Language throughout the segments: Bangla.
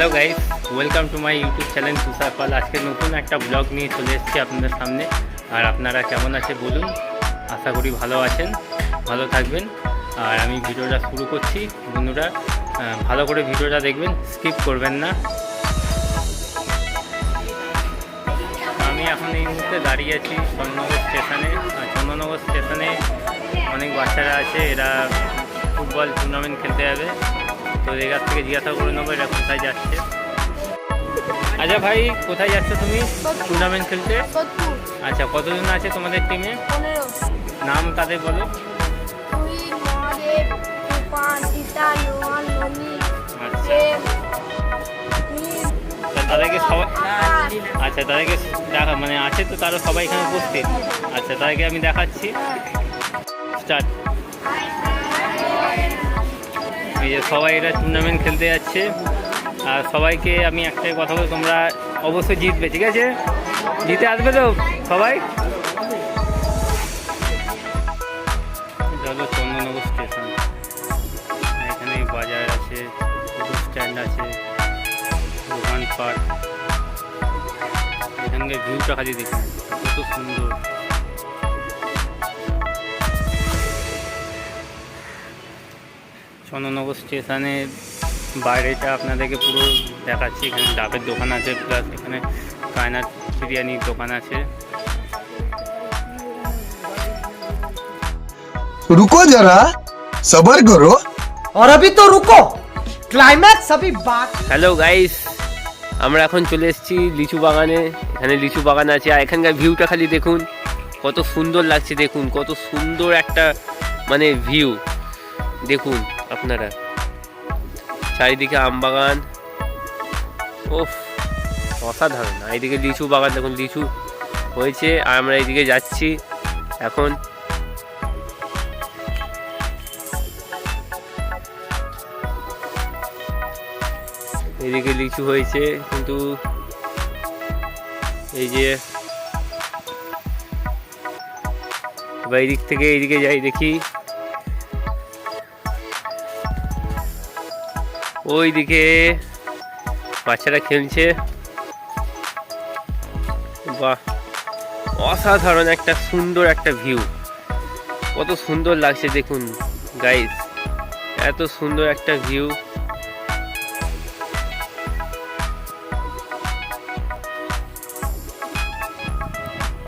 Hello guys welcome to my YouTube channel Tushar Pal. আজকে নতুন একটা ব্লগ নিয়ে চলে এসেছি আপনাদের সামনে। আর আপনারা কেমন আছে বলুন। আশা করি ভালো আছেন, ভালো থাকবেন। আর আমি ভিডিওটা শুরু করছি। বন্ধুরা ভালো করে ভিডিওটা দেখবেন স্কিপ করবেন না। আমি এখন এই মুহূর্তে দাঁড়িয়ে আছি চন্দননগর স্টেশনে। আর চন্দননগর স্টেশনে অনেক বাচ্চারা আছে, এরা ফুটবল টুর্নামেন্ট খেলতে যাবে। তো এর কাছ থেকে জিজ্ঞাসা করে নেব এটা কোথায় যাচ্ছে। আচ্ছা ভাই কোথায় যাচ্ছ তুমি? টুর্নামেন্ট খেলতে? আচ্ছা কতজন আছে তোমাদের টিমে নাম তাদের বলো। আচ্ছা। তাদেরকে সবাই আচ্ছা তাদেরকে দেখা মানে আছে তো তারা সবাই এখানে উপস্থিত। আচ্ছা তাদেরকে আমি দেখাচ্ছি। স্টার্ট এই যে সবাই এরা টুর্নামেন্ট খেলতে যাচ্ছে। আর সবাইকে আমি একটাই কথা বলব, তোমরা অবশ্যই জিতবে, ঠিক আছে? জিতে আসবে তো সবাই? চলো চন্দননগর স্টেশন এখানে বাজার আছে স্ট্যান্ড আছে, দোকানপাট। এখানকার ভিউটা খালি দেখুন, কত সুন্দর। চন্দননগর স্টেশনের বাইরেটা আপনাদেরকে পুরো দেখাচ্ছি এখানে ডাবের দোকান আছে প্লাস এখানে কায়নাথ বিরিয়ানির দোকান আছে रुको जरा सबर करो और अभी तो रुको क्लाइमैक्स अभी बाकी হ্যালো গাইস আমরা এখন চলে এসেছি লিচু বাগানে এখানে লিচু বাগান আছে আর এখানকার ভিউটা খালি দেখুন কত সুন্দর লাগছে দেখুন কত সুন্দর একটা মানে ভিউ দেখুন আপনারা। চারিদিকে আম বাগান। ওফ অসাধারণ। এইদিকে লিচু বাগান, দেখুন লিচু হয়েছে, আর আমরা এইদিকে যাচ্ছি এখন। এদিকে লিচু হয়েছে, কিন্তু এই যে এবার এদিক থেকে এইদিকে যাই দেখি। ওইদিকে বাচ্চারা খেলছে। বাহ, অসাধারণ একটা সুন্দর একটা ভিউ কত সুন্দর লাগছে দেখুন গাইস এত সুন্দর একটা ভিউ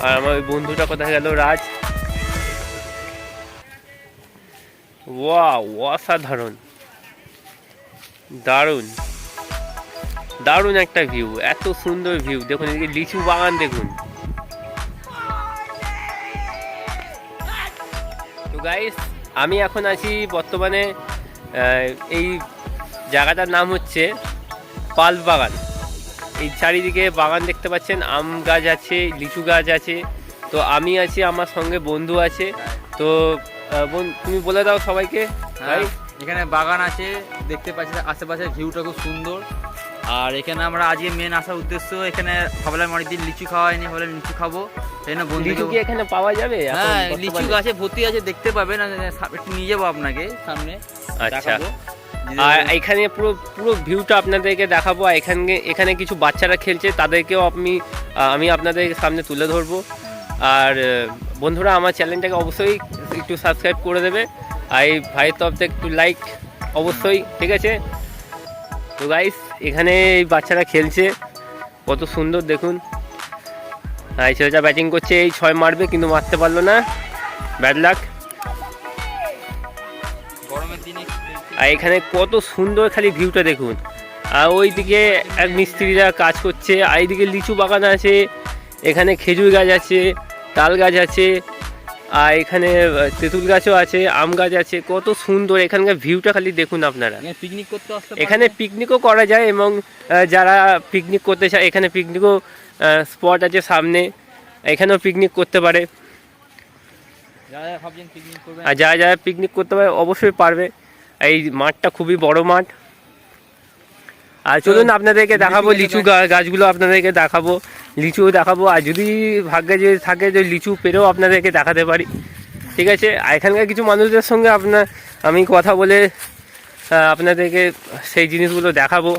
আর আমার ওই বন্ধুটা কোথায় গেল? রাজ। ওয়া অসাধারণ। দারুণ। দারুণ একটা ভিউ এত সুন্দর ভিউ দেখুন এদিকে লিচু বাগান দেখুন। তো গাইস আমি এখন আছি বর্তমানে এই জায়গাটার নাম হচ্ছে পাল বাগান। এই চারিদিকে বাগান দেখতে পাচ্ছেন আম গাছ আছে লিচু গাছ আছে। তো আমি আছি আমার সঙ্গে বন্ধু আছে। তো বোন তুমি বলে দাও সবাইকে ভাই। হ্যাঁ, এখানে বাগান আছে দেখতে পাচ্ছি আশেপাশে ভিউটা খুব সুন্দর। আর এখানে আমরা আজকে মেন আসার উদ্দেশ্য এখানে ভাবলাম অনেকদিন লিচু খাওয়া হয়নি ভাবলাম লিচু খাব। এই না বন্ধু কি এখানে পাওয়া যাবে? হ্যাঁ লিচু গাছে ভর্তি আছে দেখতে পাবেন। একটু নিয়ে যাব আপনাকে। সামনে আচ্ছা। আর এখানে পুরো পুরো ভিউটা আপনাদেরকে দেখাবো। আর এখানে এখানে কিছু বাচ্চারা খেলছে তাদেরকেও আমি আমি আপনাদের সামনে তুলে ধরবো। আর বন্ধুরা আমার চ্যানেলটাকে অবশ্যই একটু সাবস্ক্রাইব করে দেবে। আর এই ভাইয়ের তরফ থেকে একটু লাইক অবশ্যই ঠিক আছে? তো গাইস এখানে এই বাচ্চারা খেলছে কত সুন্দর দেখুন। আর এই ছেলেটা ব্যাটিং করছে এই ছয় মারবে কিন্তু মারতে পারল না। ব্যাড লাক আর এখানে কত সুন্দর খালি ভিউটা দেখুন। আর ওইদিকে এক মিস্ত্রিরা কাজ করছে আর এইদিকে লিচু বাগান আছে এখানে খেজুর গাছ আছে তাল গাছ আছে আর এখানে তেঁতুল গাছও আছে আম গাছ আছে কত সুন্দর। এখানকার ভিউটা খালি দেখুন আপনারা। পিকনিক করতে এখানে পিকনিকও করা যায় এবং যারা পিকনিক করতে চায় এখানে পিকনিকও স্পট আছে সামনে। এখানেও পিকনিক করতে পারে। আর যারা যারা পিকনিক করতে পারে অবশ্যই পারবে। এই মাঠটা খুবই বড় মাঠ। আর চলুন আপনাদেরকে দেখাবো লিচু গাছগুলো আপনাদেরকে দেখাবো। লিচু দেখাবো আর যদি ভাগ্যে যদি থাকে যে লিচু পেরেও আপনাদেরকে দেখাতে পারি। ঠিক আছে? আর এখানকার কিছু মানুষদের সঙ্গে আপনার আমি কথা বলে আপনাদেরকে সেই জিনিসগুলো দেখাবো।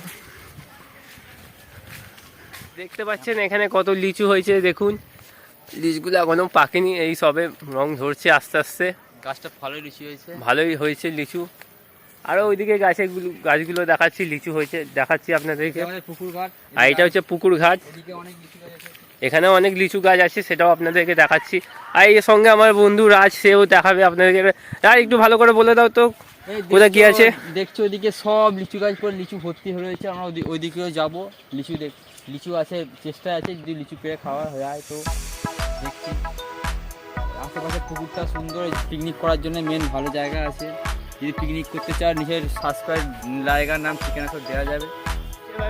দেখতে পাচ্ছেন এখানে কত লিচু হয়েছে দেখুন। লিচুগুলো এখনও পাকেনি এই সবে রং ধরছে আস্তে আস্তে। গাছটা ভালোই লিচু হয়েছে। ভালোই হয়েছে লিচু। আরও ওইদিকে গাছেগুলো গাছগুলো দেখাচ্ছি লিচু হয়েছে দেখাচ্ছি আপনাদেরকে। আর এটা হচ্ছে পুকুর ঘাট। এখানে অনেক লিচু গাছ আছে। সেটাও আপনাদেরকে দেখাচ্ছি। আর এর সঙ্গে আমার বন্ধু রাজ সেও দেখাবে আপনাদেরকে। আর একটু ভালো করে বলে দাও তো কোথায় কি আছে? দেখছ ওইদিকে সব লিচু গাছ পরে লিচু ভর্তি হয়ে রয়েছে। আমরা ওইদিকেও যাব। লিচু দেখ লিচু আছে চেষ্টা আছে যদি লিচু পেয়ে খাওয়া হয় তো। দেখছি। আশেপাশে পুকুরটা সুন্দর পিকনিক করার জন্য মেন ভালো জায়গা আছে। যদি পিকনিক করতে চাও নিজের সাবস্ক্রাইব জায়গার নাম ঠিকানা সব দেওয়া যাবে।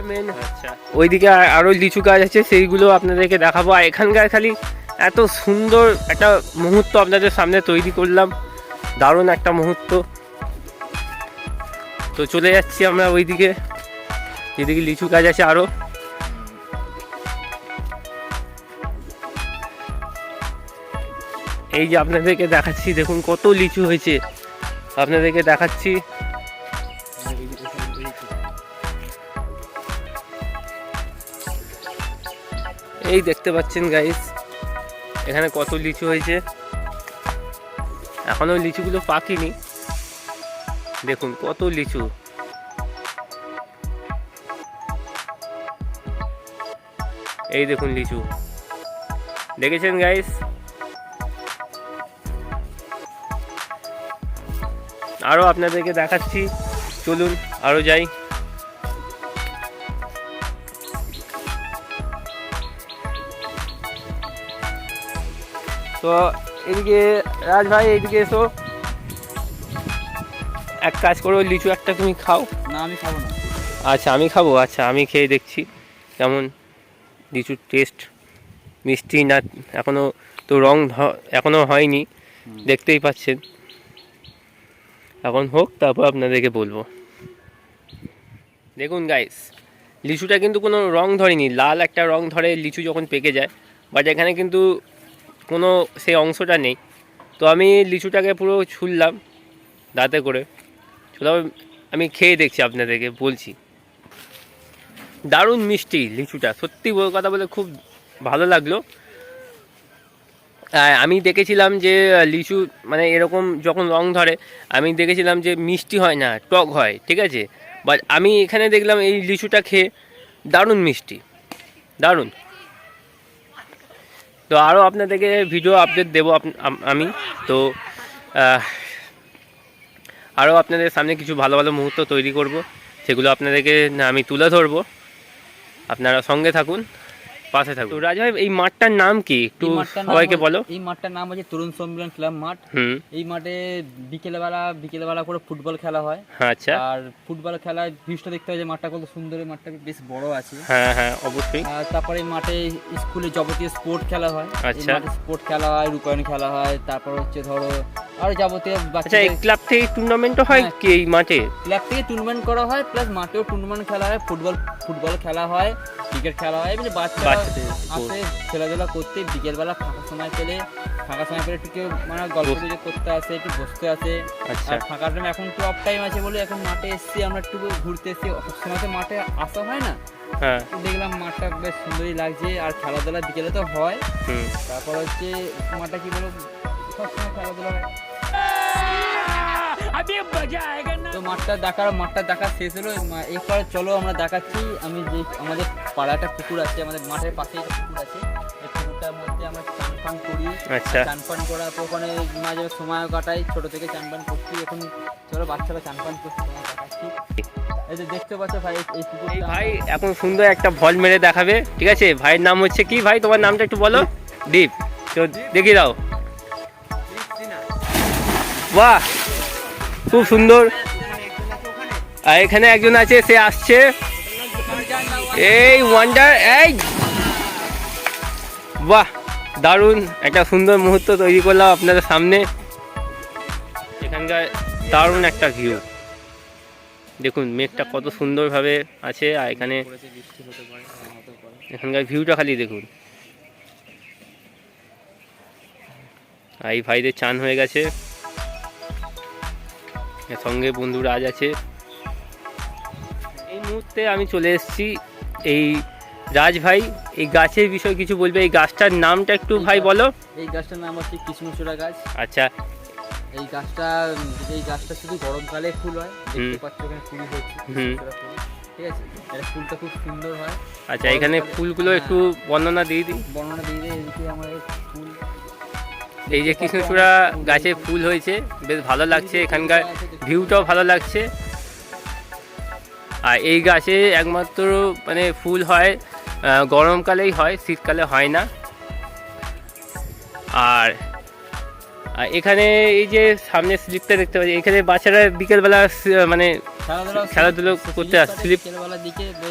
মেন আচ্ছা। ওইদিকে আর- আরও লিচু গাছ আছে সেইগুলো আপনাদেরকে দেখাবো। আর এখানকার খালি এত সুন্দর একটা মুহূর্ত আপনাদের সামনে তৈরি করলাম। দারুণ একটা মুহূর্ত। তো চলে যাচ্ছি আমরা ওইদিকে। যেদিকে লিচু গাছ আছে আরও। এই যে আপনাদেরকে দেখাচ্ছি দেখুন কত লিচু হয়েছে। আপনাদেরকে দেখাচ্ছি। এই দেখতে পাচ্ছেন গাইস এখানে কত লিচু হয়েছে। এখনও লিচুগুলো পাকিনি। দেখুন কত লিচু। এই দেখুন লিচু। দেখেছেন গাইস আরও আপনাদেরকে দেখাচ্ছি। চলুন আরও যাই। তো এদিকে রাজ ভাই এদিকে এসো। এক কাজ করো লিচু একটা তুমি খাও। না আমি খাব না। আচ্ছা আমি খাব? আচ্ছা আমি খেয়ে দেখছি কেমন লিচুর টেস্ট মিষ্টি না এখনও তো রং এখনও হয়নি। দেখতেই পাচ্ছেন। এখন হোক, তারপর আপনাদেরকে বলব। দেখুন গাইস লিচুটা কিন্তু কোনো রং ধরেনি, লাল একটা রং ধরে লিচু যখন পেকে যায় বাট এখানে কিন্তু কোনো সেই অংশটা নেই। তো আমি লিচুটাকে পুরো ছুললাম, দাঁতে করে। ছুলাম, আমি খেয়ে দেখছি আপনাদেরকে, বলছি। দারুণ মিষ্টি লিচুটা, সত্যি কথা বলে খুব ভালো লাগল। আমি দেখেছিলাম যে লিচু মানে এরকম যখন রং ধরে, আমি দেখেছিলাম যে মিষ্টি হয় না, টক হয়, ঠিক আছে? বাট আমি এখানে দেখলাম এই লিচুটা খেয়ে দারুণ মিষ্টি, দারুণ। তো আরও আপনাদেরকে ভিডিও আপডেট দেবো আমি তো আরও আপনাদের সামনে কিছু ভালো ভালো মুহূর্ত তৈরি করব, সেগুলো আপনাদেরকে আমি তুলে ধরবো। আপনারা সঙ্গে থাকুন। পাশে থাকুন। তো রাজা ভাই এই মাঠটার নাম কি? একটু সবাইকে বলো। এই মাঠটার নাম হচ্ছে তরুণ সম্মিলন ক্লাব মাঠ। এই মাঠে বিকেলবেলা বিকেলবেলা করে ফুটবল খেলা হয়। আচ্ছা। আর ফুটবল খেলায় ভিউজটা দেখতে হয় যে মাঠটা কত সুন্দর এই মাঠটা বেশ বড় আছে। হ্যাঁ হ্যাঁ অবশ্যই। আর তারপরে এই মাঠে স্কুলে যাবতীয় স্পোর্ট খেলা হয়। আচ্ছা। স্পোর্ট খেলা হয় রূপায়ণ খেলা হয় তারপর হচ্ছে ধরো আর যাবতীয় আচ্ছা এই ক্লাব থেকে টুর্নামেন্টও হয় হ্যাঁ। কি এই মাঠে? ক্লাব থেকে টুর্নামেন্ট করা হয় প্লাস মাঠেও টুর্নামেন্ট খেলা হয় ফুটবল ফুটবল খেলা হয়। ক্রিকেট খেলা হয়। এমনি বাচ্চারা বাচ্চাদের আসে খেলাধুলা করতে বিকেলবেলা ফাঁকা সময় পেলে ফাঁকা সময় পেলে একটু কেউ মানে গল্প করতে আসে একটু বসতে আসে। আচ্ছা। আর ফাঁকা টাইম এখন একটু অফ টাইম আছে বলে এখন মাঠে এসেছি আমরা একটু ঘুরতে এসেছি। সবসময় তো মাঠে আসা হয় না। হ্যাঁ। দেখলাম মাঠটা বেশ সুন্দরই লাগছে আর খেলাধুলা বিকেলে তো হয়। তারপর হচ্ছে মাঠটা কি বলো? সবসময় খেলাধুলা হয়। তো মাঠটা দেখার মাঠটা দেখা শেষ হলো। মা- এরপরে চলো আমরা দেখাচ্ছি আমি যে আমাদের পাড়ায় একটা পুকুর আছে আমাদের মাঠের পাশে একটা পুকুর আছে। এই পুকুরটার মধ্যে আমরা চান করি। আচ্ছা। চান করার পর ওখানে মাঝে সময় কাটাই ছোট থেকে চান করছি। এখন বাচ্চারা চান করছে এই যে দেখতে পাচ্ছ ভাই এই ভাই এখন সুন্দর একটা ভল মেরে দেখাবে ঠিক আছে? ভাইয়ের নাম হচ্ছে কি ভাই? তোমার নামটা একটু বলো? দীপ। তো দেখিয়ে দাও। বাহ! খুব সুন্দর। আর এখানে একজন আছে সে আসছে। এই ওয়ান্ডার এই বাহ, দারুণ। একটা সুন্দর মুহূর্ত তৈরি করলাম আপনাদের সামনে। এখানকার দারুণ একটা ভিউ দেখুন, মেঘটা কত সুন্দরভাবে আছে, আর এখানে এখানকার ভিউটা খালি দেখুন। আর এই ভাইদের চান হয়ে গেছে। সঙ্গে বন্ধু রাজ আছে। মুহূর্তে আমি চলে এসেছি এই রাজ ভাই। এই গাছের বিষয়ে কিছু বলবে? এই গাছটার নামটা একটু ভাই বলো। এই গাছটার নাম হচ্ছে কৃষ্ণচূড়া গাছ। আচ্ছা। এই গাছটা এই গাছটা শুধু গরমকালে ফুল হয়। দেখতে পাচ্ছ এখানে ফুল হচ্ছে ঠিক আছে? এটা ফুলটা খুব সুন্দর হয়। আচ্ছা এখানে ফুলগুলো হ্যাঁ। একটু বর্ণনা দিয়ে দিই। বর্ণনা দিয়ে এদিকে আমার ফুল। এই যে কৃষ্ণচূড়া গাছে ফুল হয়েছে বেশ ভালো লাগছে এখানকার ভিউটাও ভালো লাগছে। আর এই গাছে একমাত্র মানে ফুল হয় গরমকালেই হয়, শীতকালে হয় না। আর এখানে এই যে সামনে স্লিপটা দেখতে পাচ্ছি, এখানে বাচ্চারা বিকেলবেলা মানে খেলাধুলা করতে স্লিপ-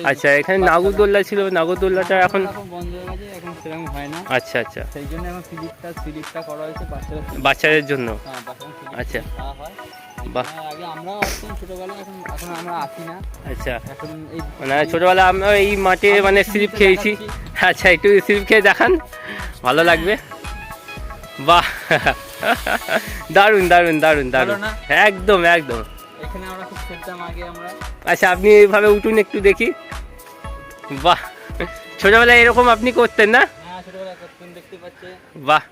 আচ্ছা এখানে নাগরদোল্লা ছিল নাগরদোল্লাটা এখন এখন বন্ধ হয়ে গেছে এখন সেরকম হয় না। আচ্ছা আচ্ছা। সেই জন্য এখন স্লিপটা স্লিপটা করা হয়েছে বাচ্চারা বাচ্চাদের জন্য? হ্যাঁ, আচ্ছা। বাহ। হ্যাঁ, আচ্ছা। মানে ছোটবেলা আমরা এই মাঠে মানে স্লিপ খেয়েছি। আচ্ছা একটু স্লিপ খেয়ে দেখান। ভালো লাগবে। বাহ। দারুণ দারুণ দারুণ দারুণ। একদম একদম। এখানে আমরা খুব খেলতাম আগে আমরা। আচ্ছা আপনি এইভাবে উঠুন একটু দেখি। বাহ ছোটবেলায় এরকম আপনি করতেন না? হ্যাঁ ছোটবেলায় করতাম দেখতে পাচ্ছে। বাহ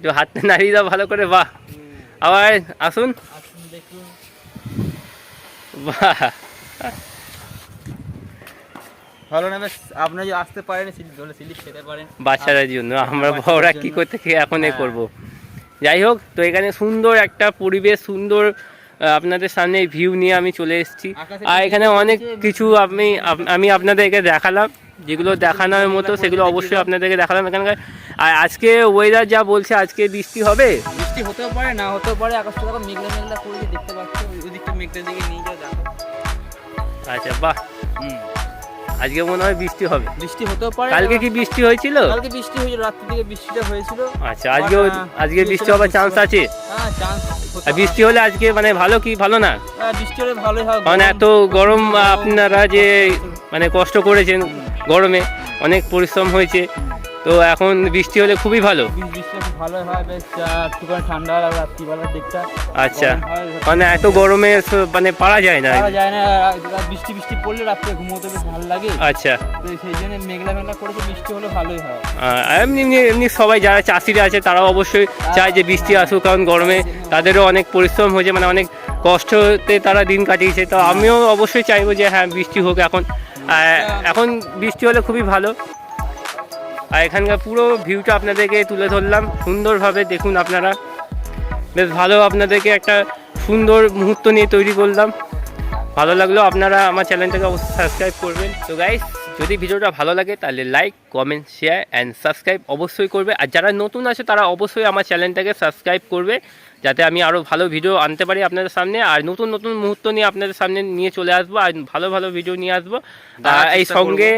হাতটা নাড়িয়ে দাও ভালো করে বাহ। আবার আসুন। আসুন দেখুন। বাহ। ভালো না বেশ আপনারা যদি আসতে পারেন স্লিপ ধরে স্লিপ খেতে পারেন। বাচ্চাদের জন্য আমরা বাচ্চাদের বড়রা কি করতে কি এখন এ হ্যাঁ। করব। যাই হোক তো এখানে সুন্দর একটা পরিবেশ সুন্দর আপনাদের সামনে এই ভিউ নিয়ে আমি চলে এসেছি। আর এখানে অনেক কিছু আমি আমি আপনাদেরকে দেখালাম যেগুলো দেখানোর মতো সেগুলো অবশ্যই আপনাদেরকে দেখালাম এখানকার। আর আজকে ওয়েদার যা বলছে আজকে বৃষ্টি হবে? বৃষ্টি হতেও পারে না হতেও পারে আকাশটা দেখো মেঘলা মেঘলা করে দেখতে পাচ্ছি ওই- দিকে নিয়ে দেখো। আচ্ছা বাহ। আজকে মনে হয় বৃষ্টি হবে। বৃষ্টি হতেও পারে কালকে কি বৃষ্টি হয়েছিল? কালকে বৃষ্টি হয়েছিল রাত্রির দিকে বৃষ্টিটা হয়েছিল। আচ্ছা আজকে আজকে বৃষ্টি বুঝতে চান্স আছে? হ্যাঁ চান্স বৃষ্টি হলে আজকে মানে ভালো কি ভালো না? বৃষ্টি হলে ভালোই হয় মানে এত গরম আপনারা যে মানে কষ্ট করেছেন গরমে অনেক পরিশ্রম হয়েছে। তো এখন বৃষ্টি হলে খুবই ভালো। হয় বেশ একটুখানি ঠান্ডা রাত্রিবেলার দিকটা। আচ্ছা। মানে এত গরমে মানে পারা যায় না। পারা যায় না বৃষ্টি বৃষ্টি পড়লে রাত্রে ঘুমোতে বেশ ভালো লাগে। আচ্ছা। তো সেই জন্য মেঘলা মেঘলা করেছে বৃষ্টি হলে ভালোই হয়। এমনি এমনি এমনি সবাই যারা চাষিরা আছে তারাও অবশ্যই চায় যে বৃষ্টি আসুক কারণ গরমে তাদেরও অনেক পরিশ্রম হয়েছে মানে অনেক কষ্টতে তারা দিন কাটিয়েছে। তো আমিও অবশ্যই চাইব যে হ্যাঁ বৃষ্টি হোক এখন। এখন বৃষ্টি হলে খুবই ভালো। আর এখানকার পুরো ভিউটা আপনাদেরকে তুলে ধরলাম। সুন্দরভাবে দেখুন আপনারা। বেশ ভালো আপনাদেরকে একটা সুন্দর মুহূর্ত নিয়ে তৈরি করলাম। ভালো লাগল আপনারা আমার চ্যানেলটাকে অবশ্যই সাবস্ক্রাইব করবেন। তো গাইস যদি ভিডিওটা ভালো লাগে তাহলে like comment share and subscribe অবশ্যই করবে। আর যারা নতুন আছে তারা অবশ্যই আমার চ্যানেলটাকে সাবস্ক্রাইব করবে যাতে আমি আরও ভালো ভিডিও আনতে পারি আপনাদের সামনে। আর নতুন নতুন মুহূর্ত নিয়ে আপনাদের সামনে নিয়ে চলে আসব। আর ভালো ভালো ভিডিও নিয়ে আসব। আর এই সঙ্গে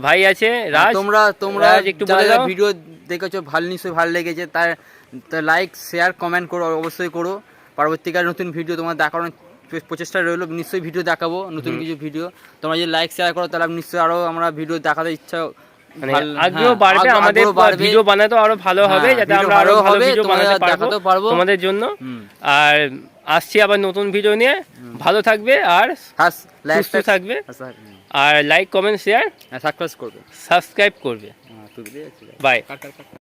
ভাই আছে রাজ? তোমরা তোমরা একটু যারা ভিডিও দেখেছ ভালো নিশ্চয়ই ভালো লেগেছে তার লাইক শেয়ার কমেন্ট করো অবশ্যই করো। পরবর্তীকালে নতুন ভিডিও তোমার দেখানোর প্রচেষ্টা রইল নিশ্চয়ই ভিডিও দেখাবো নতুন কিছু ভিডিও তোমরা যদি লাইক শেয়ার করো তাহলে নিশ্চয়ই আরও আমরা ভিডিও দেখাতে ইচ্ছা মানে ভাল- আগ্রহ হ্যাঁ, বাড়বে আমাদের ভিডিও বানাতে আরও ভালো হবে হ্যাঁ, যাতে আমরা আরও ভালো ভিডিও বানাতে পারব তোমাদের জন্য। আর আসছি আবার নতুন ভিডিও নিয়ে। ভালো থাকবে আর সুস্থ থাকবে। আর লাইক কমেন্ট শেয়ার সাবস্ক্রাইব করবে। সাবস্ক্রাইব করবে বাই